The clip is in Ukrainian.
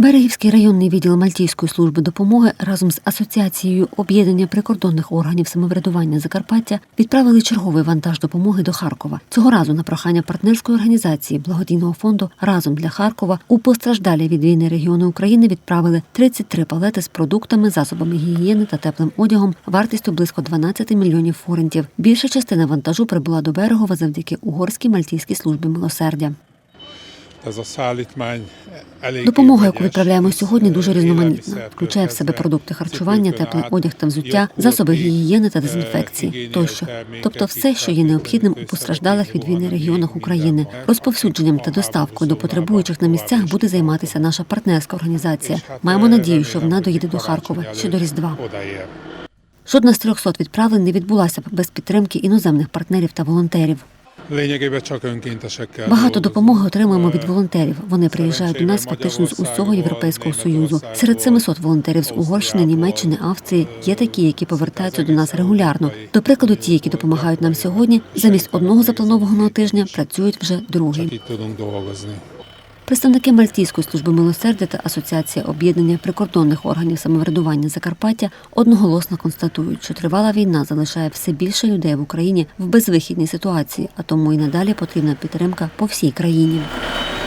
Берегівський районний відділ Мальтійської служби допомоги разом з асоціацією об'єднання прикордонних органів самоврядування Закарпаття відправили черговий вантаж допомоги до Харкова. Цього разу на прохання партнерської організації благодійного фонду разом для Харкова у постраждалі від війни регіони України відправили 33 палети з продуктами, засобами гігієни та теплим одягом вартістю близько 12 мільйонів форентів. Більша частина вантажу прибула до Берегова завдяки угорській мальтійській службі милосердя. Допомога, яку відправляємо сьогодні, дуже різноманітна. Включає в себе продукти харчування, теплий одяг та взуття, засоби гігієни та дезінфекції тощо. Тобто, все, що є необхідним у постраждалих від війни регіонах України. Розповсюдженням та доставкою до потребуючих на місцях буде займатися наша партнерська організація. Маємо надію, що вона доїде до Харкова ще до Різдва. Жодна з 300 відправлень не відбулася без підтримки іноземних партнерів та волонтерів. Багато допомоги отримуємо від Е, волонтерів. Вони приїжджають до нас фактично з усього європейського союзу. Серед 700 волонтерів з Угорщини, Німеччини, Австрії є такі, які повертаються до нас регулярно. До прикладу, ті, які допомагають нам сьогодні, замість одного запланованого тижня працюють вже другий. Представники Мальтійської служби милосердя та Асоціація об'єднання прикордонних органів самоврядування Закарпаття одноголосно констатують, що тривала війна залишає все більше людей в Україні в безвихідній ситуації, а тому і надалі потрібна підтримка по всій країні.